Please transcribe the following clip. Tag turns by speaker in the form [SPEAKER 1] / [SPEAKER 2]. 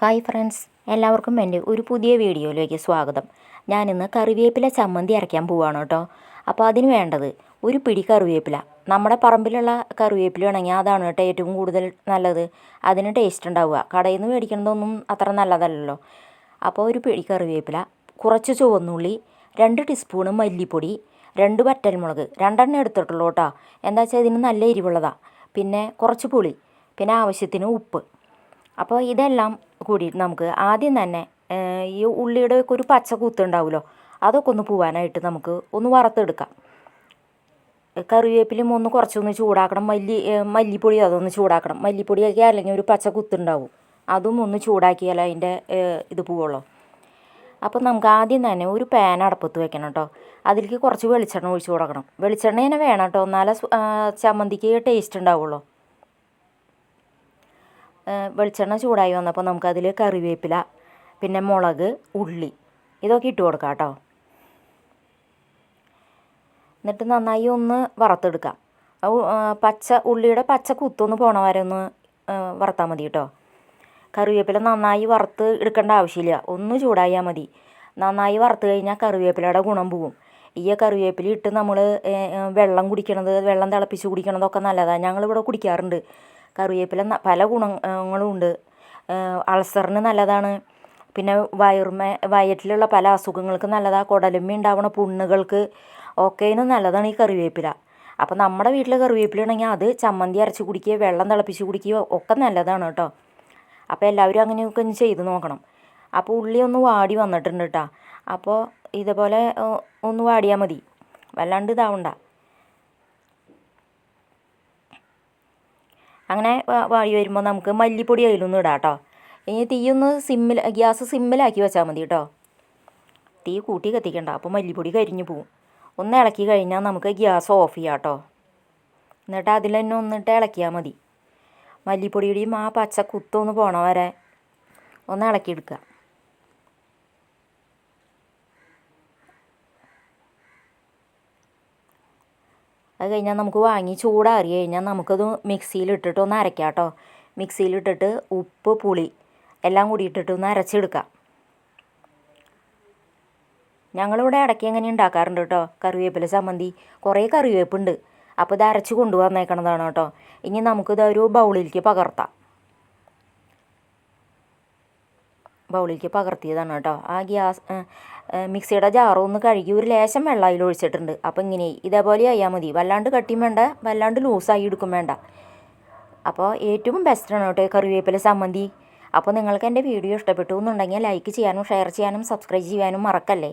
[SPEAKER 1] Hi friends എല്ലാവർക്കും എന്റെ ഒരു പുതിയ വീഡിയോയിലേക്ക് സ്വാഗതം. ഞാനിന്ന് കറിവേപ്പില ചമ്മന്തി അരയ്ക്കാൻ പോവാണ് കേട്ടോ. അപ്പോൾ അതിന് വേണ്ടത് ഒരു പിടി കറിവേപ്പില. നമ്മുടെ പറമ്പിലുള്ള കറിവേപ്പില ആണെങ്കിൽ അതാണ് കേട്ടോ ഏറ്റവും കൂടുതൽ നല്ലത്. അതിന് ടേസ്റ്റ് ഉണ്ടാവുക. കടയിൽ നിന്ന് മേടിക്കുന്നതൊന്നും അത്ര നല്ലതല്ലല്ലോ. അപ്പോൾ ഒരു പിടി കറിവേപ്പില കുറച്ച് ചുവന്നുള്ളി രണ്ട് ടീസ്പൂണ് മല്ലിപ്പൊടി രണ്ട് വറ്റൽമുളക് രണ്ടെണ്ണം എടുത്തിട്ടുള്ളൂ കേട്ടോ. എന്താ വെച്ചാൽ ഇതിന് നല്ല എരിവുള്ളതാണ് പിന്നെ കുറച്ച് പുളി പിന്നെ ആവശ്യത്തിന് ഉപ്പ്. അപ്പോൾ ഇതെല്ലാം കൂടിയിട്ട് നമുക്ക് ആദ്യം തന്നെ ഈ ഉള്ളിയുടെ ഒക്കെ ഒരു പച്ച കുത്തുണ്ടാവുമല്ലോ അതൊക്കെ ഒന്ന് പോവാനായിട്ട് നമുക്ക് ഒന്ന് വറുത്തെടുക്കാം. കറിവേപ്പിലും ഒന്ന് കുറച്ചൊന്ന് ചൂടാക്കണം മല്ലി മല്ലിപ്പൊടി അതൊന്ന് ചൂടാക്കണം. മല്ലിപ്പൊടിയൊക്കെ അല്ലെങ്കിൽ ഒരു പച്ച കുത്തുണ്ടാവും അതും ഒന്ന് ചൂടാക്കിയാൽ അതിന്റെ ഇത് പോവുള്ളൂ. അപ്പോൾ നമുക്ക് ആദ്യം തന്നെ ഒരു പാൻ അടുപ്പത്ത് വെക്കണം കേട്ടോ. അതിലേക്ക് കുറച്ച് വെളിച്ചെണ്ണ ഒഴിച്ച് കൊടുക്കണം. വെളിച്ചെണ്ണ തന്നെ വേണം കേട്ടോ. എന്നാലേ ചമ്മന്തിക്ക് ടേസ്റ്റ് ഉണ്ടാവുള്ളൂ. വെളിച്ചെണ്ണ ചൂടായി വന്നപ്പോൾ നമുക്കതിൽ കറിവേപ്പില പിന്നെ മുളക് ഉള്ളി ഇതൊക്കെ ഇട്ട് കൊടുക്കാം കേട്ടോ. എന്നിട്ട് നന്നായി ഒന്ന് വറുത്തെടുക്കാം. പച്ച ഉള്ളിയുടെ പച്ച കുത്തൊന്ന് പോണ വരെ ഒന്ന് വറുത്താൽ മതി കേട്ടോ. കറിവേപ്പില നന്നായി വറുത്ത് എടുക്കേണ്ട ആവശ്യമില്ല. ഒന്ന് ചൂടായാൽ മതി. നന്നായി വറുത്ത് കഴിഞ്ഞാൽ കറിവേപ്പിലയുടെ ഗുണം പോവും. ഈ കറിവേപ്പില ഇട്ട് നമ്മൾ വെള്ളം കുടിക്കണത് വെള്ളം തിളപ്പിച്ച് കുടിക്കണതൊക്കെ നല്ലതാണ് ഞങ്ങളിവിടെ കുടിക്കാറുണ്ട്. കറിവേപ്പില പല ഗുണങ്ങളും ഉണ്ട് അൾസറിന് നല്ലതാണ്. പിന്നെ വയറുമേ വയറ്റിലുള്ള പല അസുഖങ്ങൾക്ക് നല്ലതാണ് കുടലുമ്മ ഉണ്ടാവണ പുണ്ണുകൾക്ക് ഒക്കേനും നല്ലതാണ് ഈ കറിവേപ്പില. അപ്പം നമ്മുടെ വീട്ടിൽ കറിവേപ്പില ഉണ്ടെങ്കിൽ അത് ചമ്മന്തി അരച്ച് കുടിക്കുകയോ വെള്ളം തിളപ്പിച്ച് കുടിക്കുകയോ ഒക്കെ നല്ലതാണ് കേട്ടോ. അപ്പോൾ എല്ലാവരും അങ്ങനെയൊക്കെ ഒന്ന് ചെയ്ത് നോക്കണം. അപ്പോൾ ഉള്ളി ഒന്ന് വാടി വന്നിട്ടുണ്ട് കേട്ടോ. അപ്പോൾ ഇതുപോലെ ഒന്ന് വാടിയാൽ മതി. വല്ലാണ്ട് ഇതാവണ്ട. അങ്ങനെ വാടി വരുമ്പോൾ നമുക്ക് മല്ലിപ്പൊടി അതിലൊന്നും ഇടാം കേട്ടോ ഇനി തീയൊന്ന് സിമ്മിൽ ഗ്യാസ് സിമ്മിലാക്കി വെച്ചാൽ മതി കേട്ടോ തീ കൂട്ടി കത്തിക്കണ്ട അപ്പോൾ മല്ലിപ്പൊടി കരിഞ്ഞു പോവും. ഒന്ന് ഇളക്കി കഴിഞ്ഞാൽ നമുക്ക് ഗ്യാസ് ഓഫ് ചെയ്യാം കേട്ടോ എന്നിട്ട് അതിൽ തന്നെ ഒന്നിട്ട് ഇളക്കിയാൽ മതി. മല്ലിപ്പൊടിയുടെയും ആ പച്ച കുത്തൊന്ന് പോണ വരെ ഒന്ന് ഇളക്കിയെടുക്കുക. അത് കഴിഞ്ഞാൽ നമുക്ക് വാങ്ങി ചൂടാറി കഴിഞ്ഞാൽ നമുക്കത് മിക്സിയിലിട്ടിട്ട് ഒന്ന് അരയ്ക്കാം കേട്ടോ മിക്സിയിലിട്ടിട്ട് ഉപ്പ് പുളി എല്ലാം കൂടി ഇട്ടിട്ട് ഒന്ന് അരച്ചെടുക്കാം. ഞങ്ങളിവിടെ ഇടയ്ക്ക് എങ്ങനെ ഉണ്ടാക്കാറുണ്ട് കേട്ടോ കറിവേപ്പില ചമ്മന്തി. കുറേ കറിവേപ്പുണ്ട്. അപ്പോൾ ഇത് അരച്ച് കൊണ്ടുവന്നേക്കണതാണ് കേട്ടോ. ഇനി നമുക്കിത് ഒരു ബൗളിലേക്ക് പകർത്താം. ബൗളിലേക്ക് പകർത്തിയതാണ് കേട്ടോ. ആ ഗ്യാസ് മിക്സിയുടെ ജാറൊന്ന് കഴുകി ഒരു ലേശം വെള്ളം അതിൽ ഒഴിച്ചിട്ടുണ്ട്. അപ്പോൾ ഇങ്ങനെ ഇതേപോലെ ചെയ്യാൽ മതി. വല്ലാണ്ട് കട്ടിയും വേണ്ട വല്ലാണ്ട് ലൂസായി എടുക്കും വേണ്ട. അപ്പോൾ ഏറ്റവും ബെസ്റ്റാണ് കേട്ടോ കറിവേപ്പില ചമ്മന്തി. അപ്പോൾ നിങ്ങൾക്ക് എന്റെ വീഡിയോ ഇഷ്ടപ്പെട്ടു എന്നുണ്ടെങ്കിൽ ലൈക്ക് ചെയ്യാനും ഷെയർ ചെയ്യാനും സബ്സ്ക്രൈബ് ചെയ്യാനും മറക്കല്ലേ?